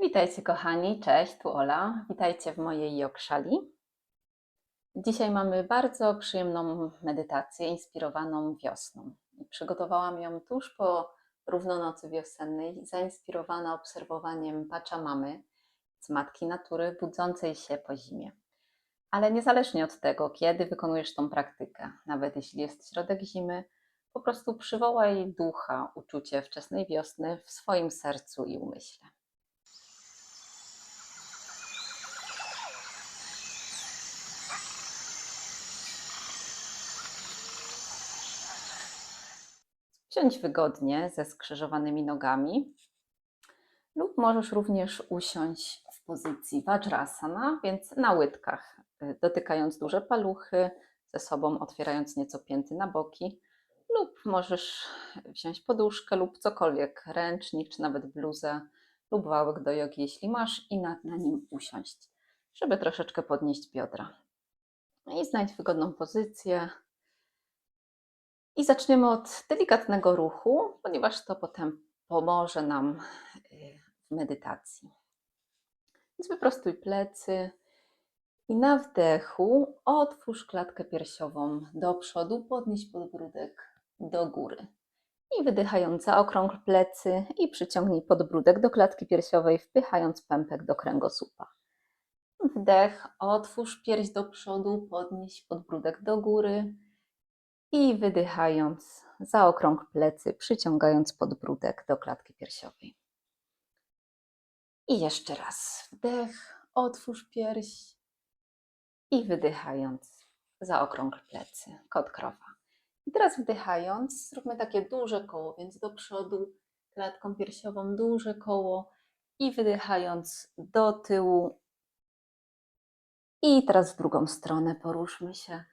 Witajcie kochani, cześć, tu Ola. Witajcie w mojej jogszali. Dzisiaj mamy bardzo przyjemną medytację inspirowaną wiosną. Przygotowałam ją tuż po równonocy wiosennej, zainspirowana obserwowaniem Pachamamy, z Matki Natury budzącej się po zimie. Ale niezależnie od tego, kiedy wykonujesz tą praktykę, nawet jeśli jest środek zimy, po prostu przywołaj ducha, uczucie wczesnej wiosny w swoim sercu i umyśle. Siądź wygodnie ze skrzyżowanymi nogami lub możesz również usiąść w pozycji Vajrasana, więc na łydkach, y, dotykając duże paluchy, ze sobą otwierając nieco pięty na boki lub możesz wziąć poduszkę lub cokolwiek, ręcznik czy nawet bluzę lub wałek do jogi, jeśli masz i na, na nim usiąść, żeby troszeczkę podnieść biodra. I znajdź wygodną pozycję, i zaczniemy od delikatnego ruchu, ponieważ to potem pomoże nam y, w medytacji. Więc wyprostuj plecy i na wdechu otwórz klatkę piersiową do przodu, podnieś podbródek do góry. I wydychając zaokrągl plecy i przyciągnij podbródek do klatki piersiowej, wpychając pępek do kręgosłupa. Wdech, otwórz pierś do przodu, podnieś podbródek do góry i wydychając, zaokrąg plecy, przyciągając podbródek do klatki piersiowej. I jeszcze raz wdech, otwórz pierś i wydychając, zaokrąg plecy, kot krowa. I teraz wdychając, zróbmy takie duże koło, więc do przodu klatką piersiową duże koło i wydychając do tyłu. I teraz w drugą stronę poruszmy się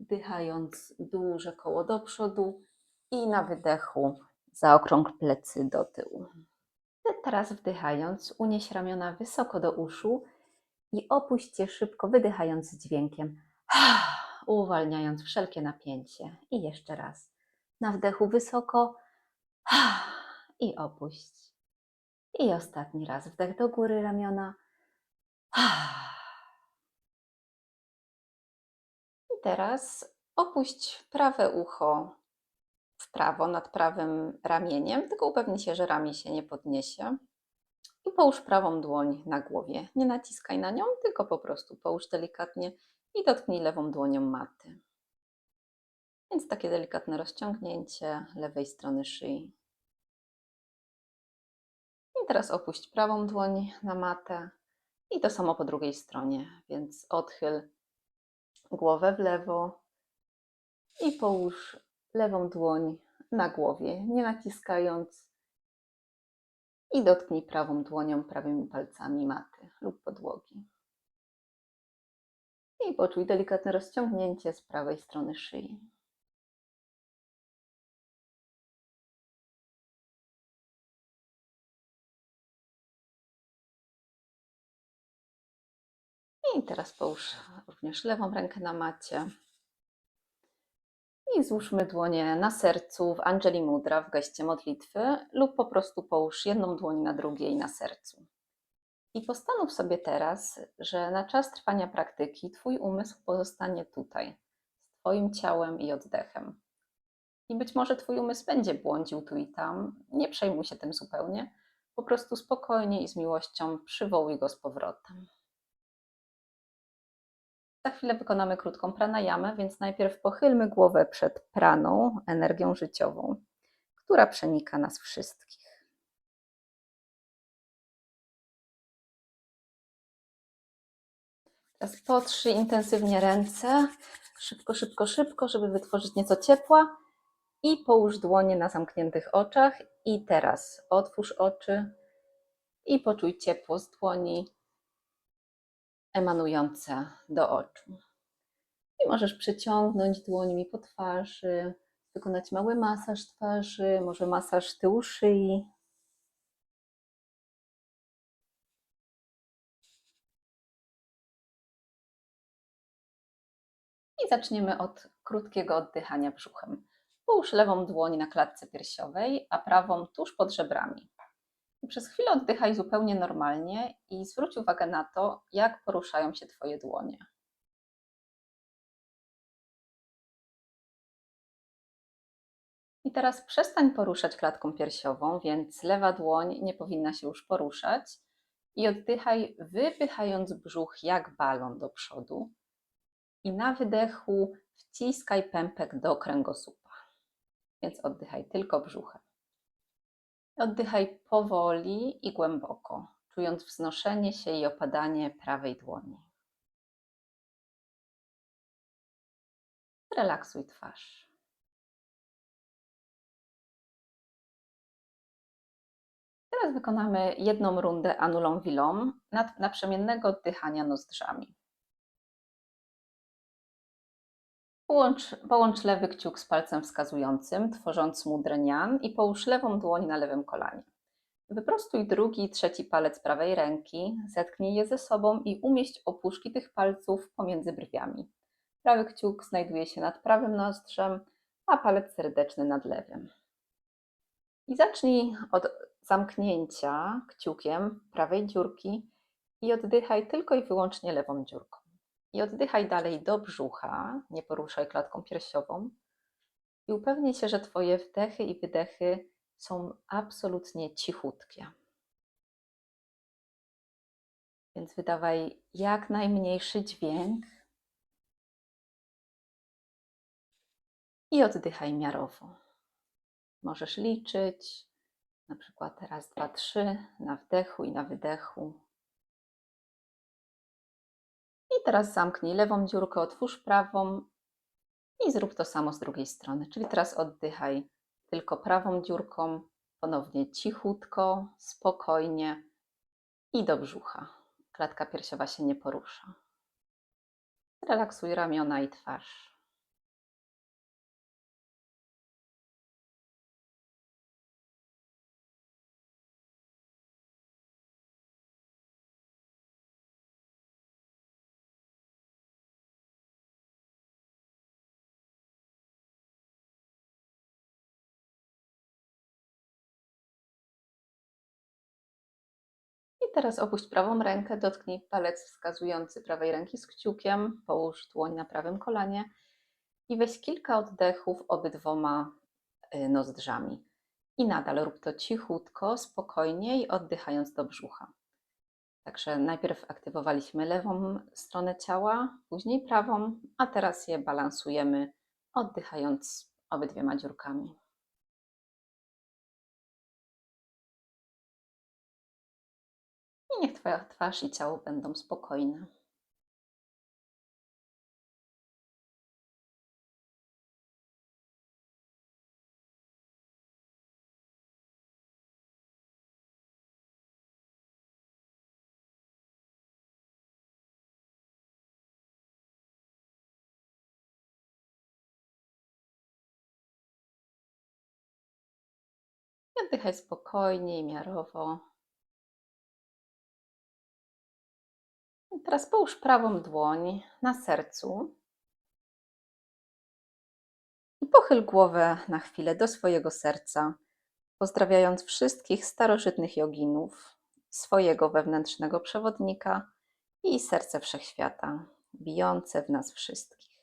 wdychając duże koło do przodu i na wydechu zaokrąg plecy do tyłu. Teraz wdychając, unieś ramiona wysoko do uszu i opuść je szybko, wydychając dźwiękiem, uwalniając wszelkie napięcie. I jeszcze raz. Na wdechu wysoko i opuść. I ostatni raz wdech do góry ramiona. teraz opuść prawe ucho w prawo nad prawym ramieniem, tylko upewnij się, że ramię się nie podniesie. I połóż prawą dłoń na głowie. Nie naciskaj na nią, tylko po prostu połóż delikatnie i dotknij lewą dłonią maty. Więc takie delikatne rozciągnięcie lewej strony szyi. I teraz opuść prawą dłoń na matę i to samo po drugiej stronie, więc odchyl głowę w lewo i połóż lewą dłoń na głowie, nie naciskając. I dotknij prawą dłonią, prawymi palcami maty lub podłogi. I poczuj delikatne rozciągnięcie z prawej strony szyi. I teraz połóż również lewą rękę na macie. I złóżmy dłonie na sercu w Anjali Mudra w geście modlitwy lub po prostu połóż jedną dłoń na drugiej na sercu. I postanów sobie teraz, że na czas trwania praktyki Twój umysł pozostanie tutaj, z Twoim ciałem i oddechem. I być może Twój umysł będzie błądził tu i tam, nie przejmuj się tym zupełnie, po prostu spokojnie i z miłością przywołuj go z powrotem. Za chwilę wykonamy krótką pranayamę, więc najpierw pochylmy głowę przed praną, energią życiową, która przenika nas wszystkich. Teraz potrzyj intensywnie ręce, szybko, szybko, szybko, żeby wytworzyć nieco ciepła. I połóż dłonie na zamkniętych oczach. I teraz otwórz oczy i poczuj ciepło z dłoni, emanujące do oczu. I możesz przeciągnąć dłońmi po twarzy, wykonać mały masaż twarzy, może masaż tyłu szyi. I zaczniemy od krótkiego oddychania brzuchem. Połóż lewą dłoń na klatce piersiowej, a prawą tuż pod żebrami. Przez chwilę oddychaj zupełnie normalnie i zwróć uwagę na to, jak poruszają się Twoje dłonie. I teraz przestań poruszać klatką piersiową, więc lewa dłoń nie powinna się już poruszać. I oddychaj, wypychając brzuch jak balon do przodu. I na wydechu wciskaj pępek do kręgosłupa. Więc oddychaj tylko brzuchem. Oddychaj powoli i głęboko, czując wznoszenie się i opadanie prawej dłoni. Relaksuj twarz. Teraz wykonamy jedną rundę anulą wilą naprzemiennego oddychania nozdrzami. Połącz, połącz lewy kciuk z palcem wskazującym, tworząc mudrenian i połóż lewą dłoń na lewym kolanie. Wyprostuj drugi i trzeci palec prawej ręki, zetknij je ze sobą i umieść opuszki tych palców pomiędzy brwiami. Prawy kciuk znajduje się nad prawym nozdrzem, a palec serdeczny nad lewym. I zacznij od zamknięcia kciukiem prawej dziurki i oddychaj tylko i wyłącznie lewą dziurką. I oddychaj dalej do brzucha, nie poruszaj klatką piersiową. I upewnij się, że Twoje wdechy i wydechy są absolutnie cichutkie. Więc wydawaj jak najmniejszy dźwięk i oddychaj miarowo. Możesz liczyć, na przykład raz, dwa, trzy na wdechu i na wydechu. I teraz zamknij lewą dziurkę, otwórz prawą i zrób to samo z drugiej strony. Czyli teraz oddychaj tylko prawą dziurką, ponownie cichutko, spokojnie i do brzucha. Klatka piersiowa się nie porusza. Relaksuj ramiona i twarz. Teraz opuść prawą rękę, dotknij palec wskazujący prawej ręki z kciukiem, połóż dłoń na prawym kolanie i weź kilka oddechów obydwoma y, nozdrzami. I nadal rób to cichutko, spokojnie i oddychając do brzucha. Także najpierw aktywowaliśmy lewą stronę ciała, później prawą, a teraz je balansujemy, oddychając obydwiema dziurkami. I niech Twoja twarz i ciało będą spokojne. Oddychaj spokojnie i miarowo. Teraz połóż prawą dłoń na sercu i pochyl głowę na chwilę do swojego serca, pozdrawiając wszystkich starożytnych joginów, swojego wewnętrznego przewodnika i serce wszechświata, bijące w nas wszystkich.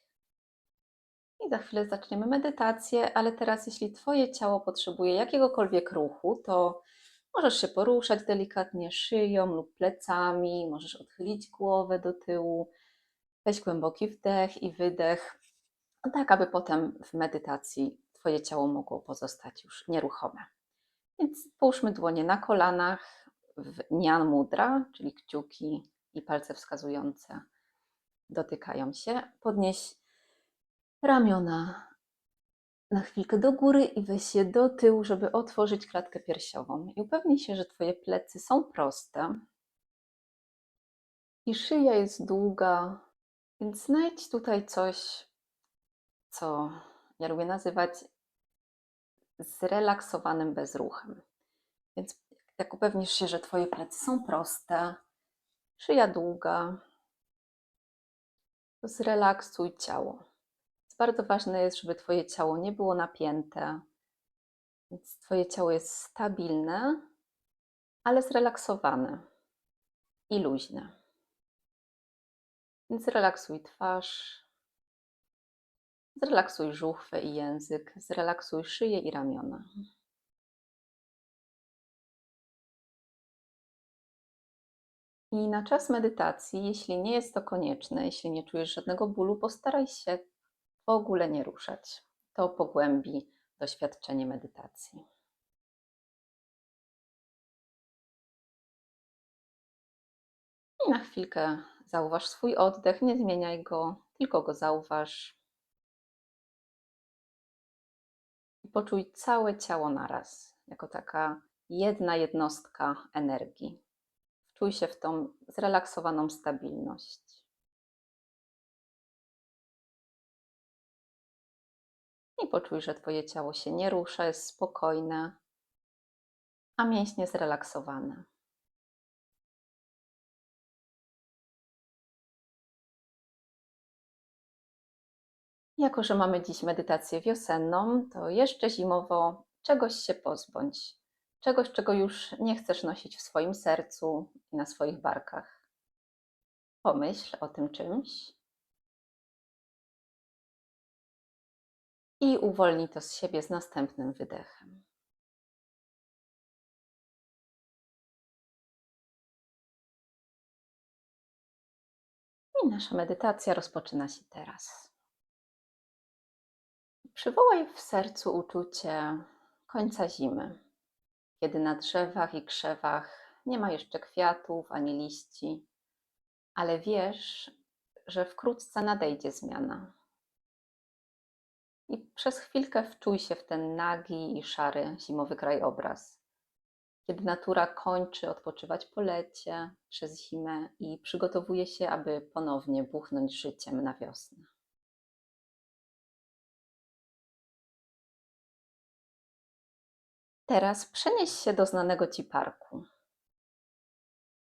I za chwilę zaczniemy medytację, ale teraz, jeśli Twoje ciało potrzebuje jakiegokolwiek ruchu, to możesz się poruszać delikatnie szyją lub plecami, możesz odchylić głowę do tyłu, weź głęboki wdech i wydech, tak aby potem w medytacji Twoje ciało mogło pozostać już nieruchome. Więc połóżmy dłonie na kolanach w Nyan Mudra, czyli kciuki i palce wskazujące dotykają się. Podnieś ramiona na chwilkę do góry i weź je do tyłu, żeby otworzyć klatkę piersiową. I upewnij się, że Twoje plecy są proste i szyja jest długa, więc znajdź tutaj coś, co ja lubię nazywać zrelaksowanym bezruchem. Więc jak upewnisz się, że Twoje plecy są proste, szyja długa, to zrelaksuj ciało bardzo ważne jest, żeby Twoje ciało nie było napięte. Więc Twoje ciało jest stabilne ale zrelaksowane i luźne. Więc zrelaksuj twarz, zrelaksuj żuchwę i język, zrelaksuj szyję i ramiona. I na czas medytacji, jeśli nie jest to konieczne, jeśli nie czujesz żadnego bólu, postaraj się w ogóle nie ruszać. To pogłębi doświadczenie medytacji. I na chwilkę zauważ swój oddech, nie zmieniaj go, tylko go zauważ. I poczuj całe ciało naraz, jako taka jedna jednostka energii. Czuj się w tą zrelaksowaną stabilność. I poczuj, że Twoje ciało się nie rusza, jest spokojne, a mięśnie zrelaksowane. Jako, że mamy dziś medytację wiosenną, to jeszcze zimowo czegoś się pozbądź. Czegoś, czego już nie chcesz nosić w swoim sercu i na swoich barkach. Pomyśl o tym czymś i uwolnij to z siebie z następnym wydechem. I nasza medytacja rozpoczyna się teraz. Przywołaj w sercu uczucie końca zimy, kiedy na drzewach i krzewach nie ma jeszcze kwiatów ani liści, ale wiesz, że wkrótce nadejdzie zmiana. I przez chwilkę wczuj się w ten nagi i szary zimowy krajobraz, kiedy natura kończy odpoczywać po lecie przez zimę i przygotowuje się, aby ponownie buchnąć życiem na wiosnę. Teraz przenieś się do znanego ci parku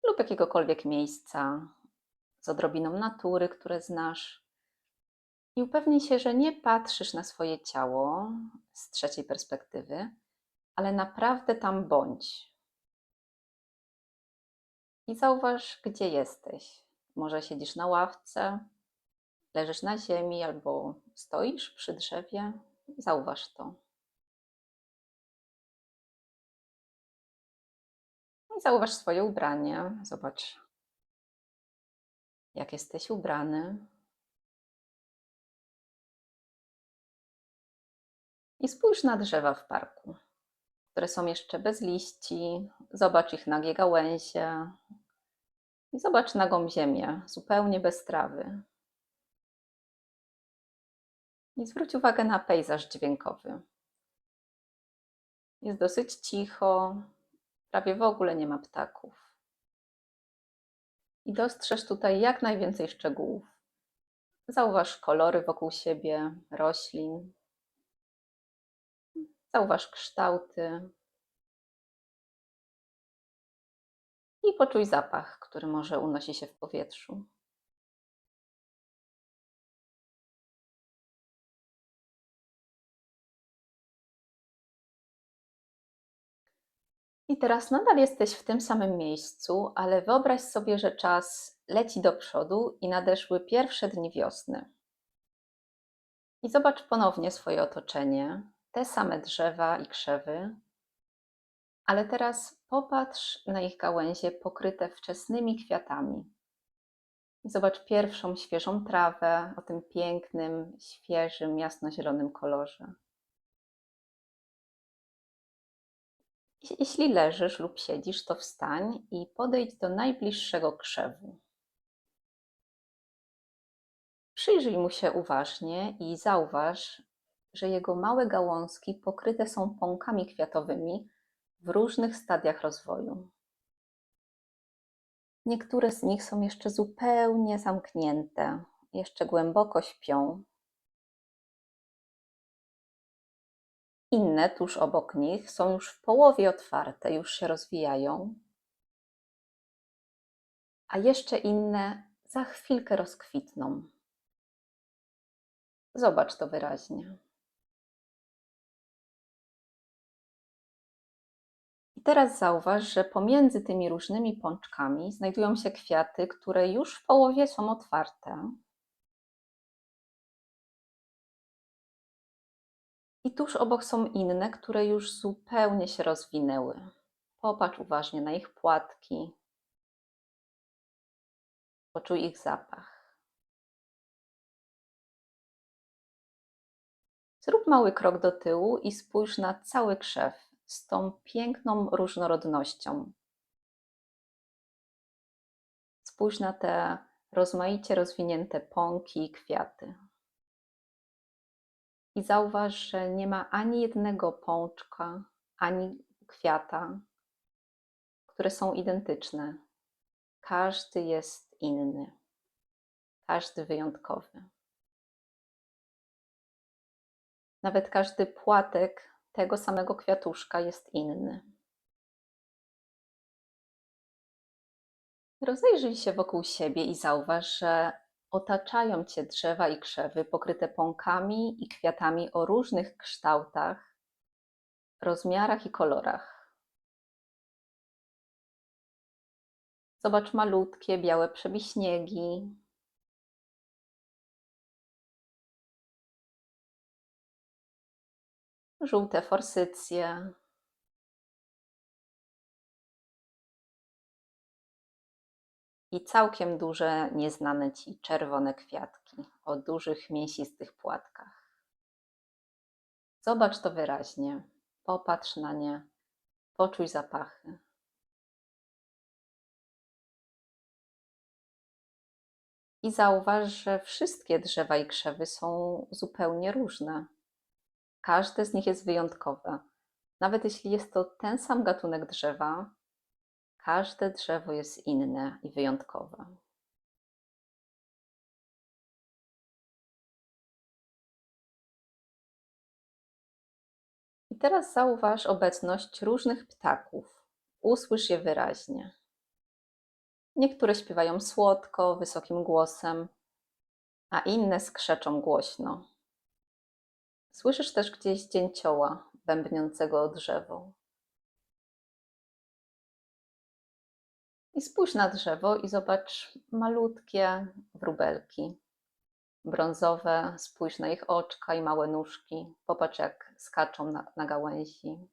lub jakiegokolwiek miejsca z odrobiną natury, które znasz. I upewnij się, że nie patrzysz na swoje ciało z trzeciej perspektywy, ale naprawdę tam bądź. I zauważ, gdzie jesteś. Może siedzisz na ławce, leżysz na ziemi albo stoisz przy drzewie. Zauważ to. I zauważ swoje ubranie. Zobacz, jak jesteś ubrany. I spójrz na drzewa w parku, które są jeszcze bez liści. Zobacz ich nagie gałęzie. I zobacz nagą ziemię, zupełnie bez trawy. I zwróć uwagę na pejzaż dźwiękowy. Jest dosyć cicho, prawie w ogóle nie ma ptaków. I dostrzeż tutaj jak najwięcej szczegółów. Zauważ kolory wokół siebie, roślin. Zauważ kształty. I poczuj zapach, który może unosi się w powietrzu. I teraz nadal jesteś w tym samym miejscu, ale wyobraź sobie, że czas leci do przodu i nadeszły pierwsze dni wiosny. I zobacz ponownie swoje otoczenie, te same drzewa i krzewy, ale teraz popatrz na ich gałęzie pokryte wczesnymi kwiatami. Zobacz pierwszą świeżą trawę o tym pięknym, świeżym, jasnozielonym kolorze. Jeśli leżysz lub siedzisz, to wstań i podejdź do najbliższego krzewu. Przyjrzyj mu się uważnie i zauważ, że jego małe gałązki pokryte są pąkami kwiatowymi w różnych stadiach rozwoju. Niektóre z nich są jeszcze zupełnie zamknięte, jeszcze głęboko śpią, Inne tuż obok nich są już w połowie otwarte, już się rozwijają, a jeszcze inne za chwilkę rozkwitną. Zobacz to wyraźnie. Teraz zauważ, że pomiędzy tymi różnymi pączkami znajdują się kwiaty, które już w połowie są otwarte. I tuż obok są inne, które już zupełnie się rozwinęły. Popatrz uważnie na ich płatki. Poczuj ich zapach. Zrób mały krok do tyłu i spójrz na cały krzew z tą piękną różnorodnością. Spójrz na te rozmaicie rozwinięte pąki i kwiaty. I zauważ, że nie ma ani jednego pączka, ani kwiata, które są identyczne. Każdy jest inny, każdy wyjątkowy. Nawet każdy płatek tego samego kwiatuszka jest inny. Rozejrzyj się wokół siebie i zauważ, że otaczają cię drzewa i krzewy pokryte pąkami i kwiatami o różnych kształtach, rozmiarach i kolorach. Zobacz malutkie, białe przebiśniegi, żółte forsycje, i całkiem duże, nieznane ci czerwone kwiatki o dużych, mięsistych płatkach. Zobacz to wyraźnie, popatrz na nie, poczuj zapachy. I zauważ, że wszystkie drzewa i krzewy są zupełnie różne. Każde z nich jest wyjątkowe. Nawet jeśli jest to ten sam gatunek drzewa, każde drzewo jest inne i wyjątkowe. I teraz zauważ obecność różnych ptaków. Usłysz je wyraźnie. Niektóre śpiewają słodko, wysokim głosem, a inne skrzeczą głośno. Słyszysz też gdzieś dzięcioła bębniącego o drzewo. I spójrz na drzewo i zobacz malutkie wróbelki. Brązowe, spójrz na ich oczka i małe nóżki. Popatrz, jak skaczą na, na gałęzi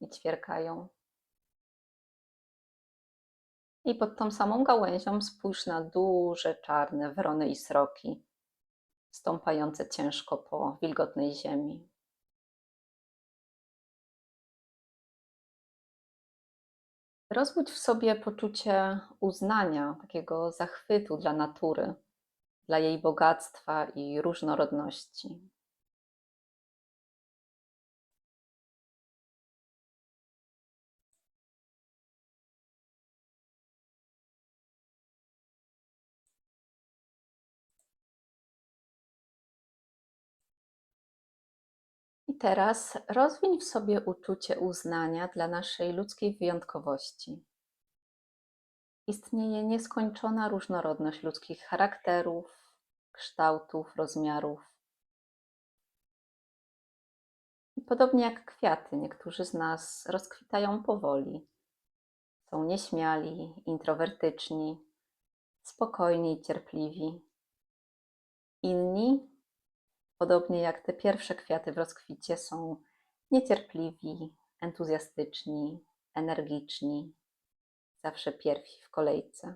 i ćwierkają. I pod tą samą gałęzią spójrz na duże czarne wrony i sroki, stąpające ciężko po wilgotnej ziemi. Rozbudź w sobie poczucie uznania, takiego zachwytu dla natury, dla jej bogactwa i różnorodności. I teraz rozwiń w sobie uczucie uznania dla naszej ludzkiej wyjątkowości. Istnieje nieskończona różnorodność ludzkich charakterów, kształtów, rozmiarów. Podobnie jak kwiaty, niektórzy z nas rozkwitają powoli. Są nieśmiali, introwertyczni, spokojni i cierpliwi. Inni podobnie jak te pierwsze kwiaty w rozkwicie, są niecierpliwi, entuzjastyczni, energiczni, zawsze pierwsi w kolejce.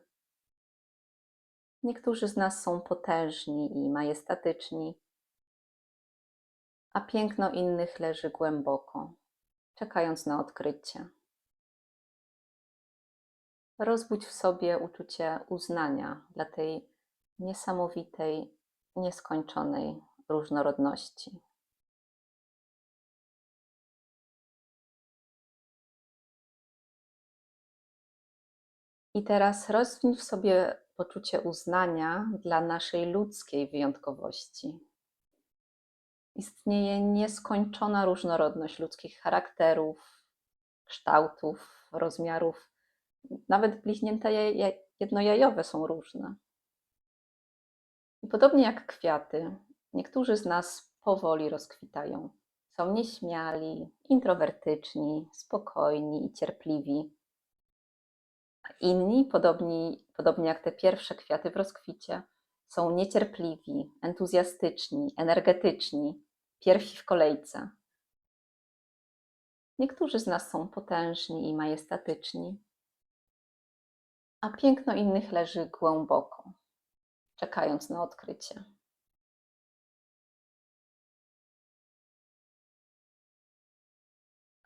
Niektórzy z nas są potężni i majestatyczni, a piękno innych leży głęboko, czekając na odkrycie. Rozbudź w sobie uczucie uznania dla tej niesamowitej, nieskończonej różnorodności. I teraz rozwiń w sobie poczucie uznania dla naszej ludzkiej wyjątkowości. Istnieje nieskończona różnorodność ludzkich charakterów, kształtów, rozmiarów. Nawet bliźnięta jednojajowe są różne. I podobnie jak kwiaty, Niektórzy z nas powoli rozkwitają, Są nieśmiali, introwertyczni, spokojni i cierpliwi. Inni, podobni, podobnie jak te pierwsze kwiaty w rozkwicie, są niecierpliwi, entuzjastyczni, energetyczni, pierwsi w kolejce. Niektórzy z nas są potężni i majestatyczni, a piękno innych leży głęboko, czekając na odkrycie.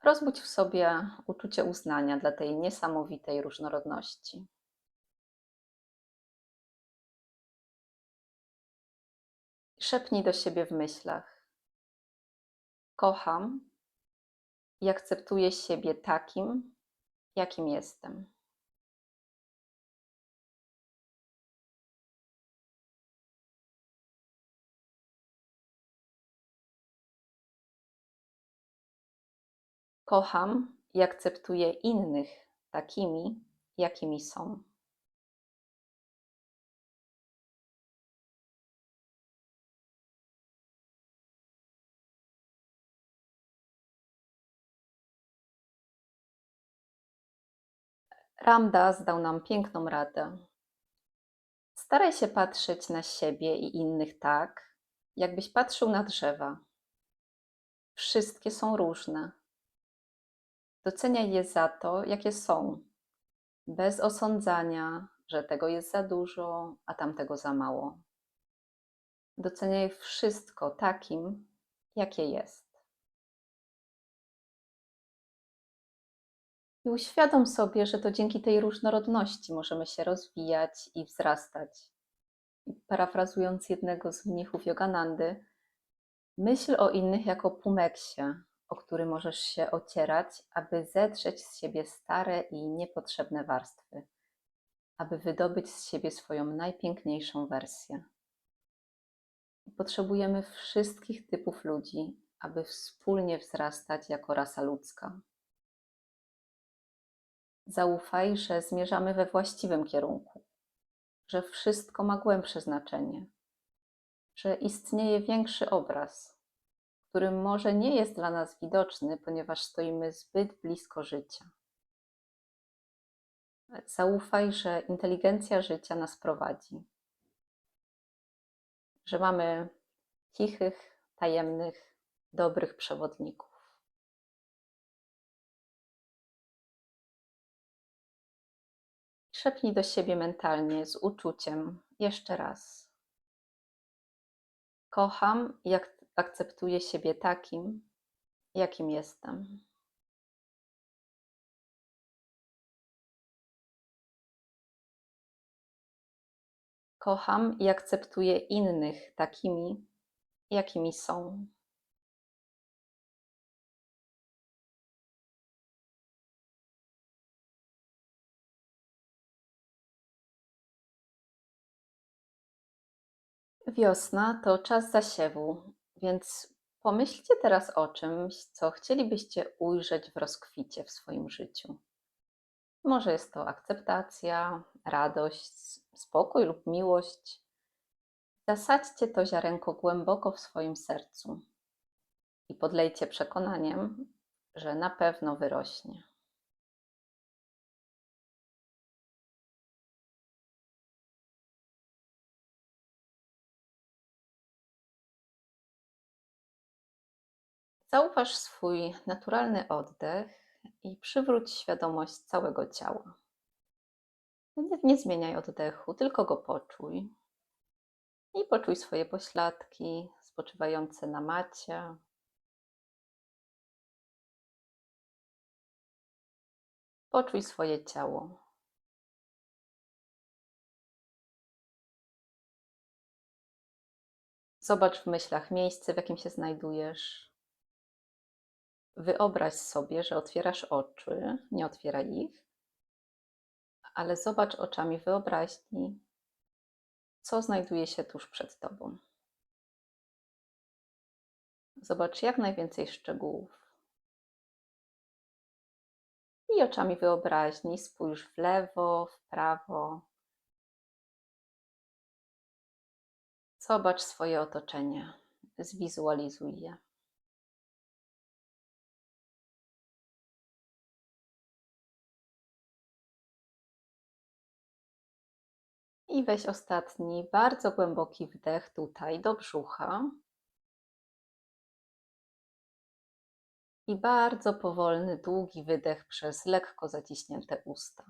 Rozbudź w sobie uczucie uznania dla tej niesamowitej różnorodności. Szepnij do siebie w myślach: Kocham i akceptuję siebie takim, jakim jestem. Kocham i akceptuję innych takimi, jakimi są. Ramdas dał nam piękną radę. Staraj się patrzeć na siebie i innych tak, jakbyś patrzył na drzewa. Wszystkie są różne. Doceniaj je za to, jakie są, bez osądzania, że tego jest za dużo, a tamtego za mało. Doceniaj wszystko takim, jakie jest. I uświadom sobie, że to dzięki tej różnorodności możemy się rozwijać i wzrastać. Parafrazując jednego z mnichów Yoganandy, myśl o innych jako pumeksie, o który możesz się ocierać, aby zedrzeć z siebie stare i niepotrzebne warstwy, aby wydobyć z siebie swoją najpiękniejszą wersję. Potrzebujemy wszystkich typów ludzi, aby wspólnie wzrastać jako rasa ludzka. Zaufaj, że zmierzamy we właściwym kierunku, że wszystko ma głębsze znaczenie, że istnieje większy obraz, który może nie jest dla nas widoczny, ponieważ stoimy zbyt blisko życia. Zaufaj, że inteligencja życia nas prowadzi, że mamy cichych, tajemnych, dobrych przewodników. Szepnij do siebie mentalnie z uczuciem jeszcze raz. Kocham i akceptuję siebie takim, jakim jestem. Kocham i akceptuję innych takimi, jakimi są. Wiosna to czas zasiewu, więc pomyślcie teraz o czymś, co chcielibyście ujrzeć w rozkwicie w swoim życiu. Może jest to akceptacja, radość, spokój lub miłość. Zasadźcie to ziarenko głęboko w swoim sercu i podlejcie przekonaniem, że na pewno wyrośnie. Zauważ swój naturalny oddech i przywróć świadomość całego ciała. Nie, nie zmieniaj oddechu, tylko go poczuj. I poczuj swoje pośladki spoczywające na macie. Poczuj swoje ciało. Zobacz w myślach miejsce, w jakim się znajdujesz. Wyobraź sobie, że otwierasz oczy, nie otwieraj ich, ale zobacz oczami wyobraźni, co znajduje się tuż przed tobą. Zobacz jak najwięcej szczegółów. I oczami wyobraźni spójrz w lewo, w prawo. Zobacz swoje otoczenie, zwizualizuj je. I weź ostatni, bardzo głęboki wdech tutaj do brzucha. I bardzo powolny, długi wydech przez lekko zaciśnięte usta.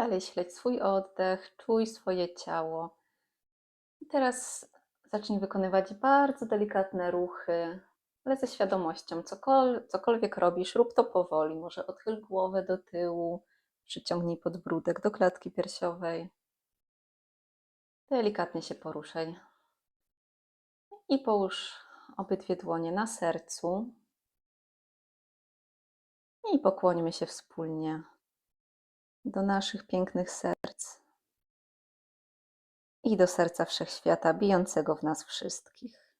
Dalej śledź swój oddech, czuj swoje ciało. I teraz zacznij wykonywać bardzo delikatne ruchy, ale ze świadomością. Cokol cokolwiek robisz, rób to powoli. Może odchyl głowę do tyłu, przyciągnij podbródek do klatki piersiowej. Delikatnie się poruszaj. I połóż obydwie dłonie na sercu. I pokłońmy się wspólnie do naszych pięknych serc i do serca wszechświata bijącego w nas wszystkich.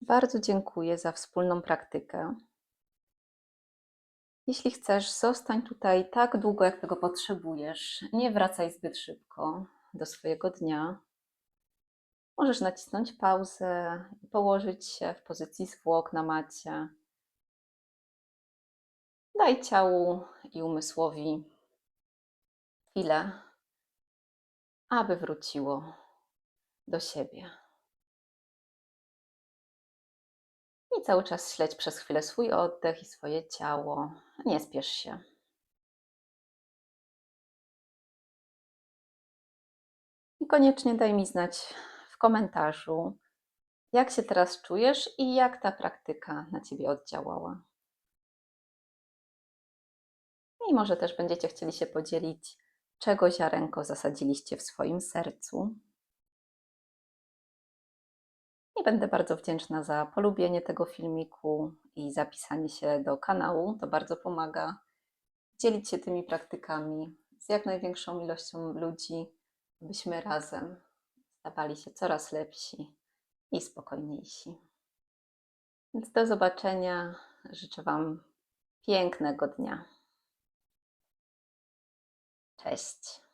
Bardzo dziękuję za wspólną praktykę. Jeśli chcesz, zostań tutaj tak długo, jak tego potrzebujesz. Nie wracaj zbyt szybko do swojego dnia. Możesz nacisnąć pauzę i położyć się w pozycji zwłok na macie. Daj ciału i umysłowi chwilę, aby wróciło do siebie. I cały czas śledź przez chwilę swój oddech i swoje ciało. Nie spiesz się. I koniecznie daj mi znać w komentarzu, jak się teraz czujesz i jak ta praktyka na ciebie oddziałała. I może też będziecie chcieli się podzielić, czego ziarenko zasadziliście w swoim sercu. I będę bardzo wdzięczna za polubienie tego filmiku i zapisanie się do kanału. To bardzo pomaga dzielić się tymi praktykami z jak największą ilością ludzi, byśmy razem stawali się coraz lepsi i spokojniejsi. Więc do zobaczenia. Życzę Wam pięknego dnia. Cześć.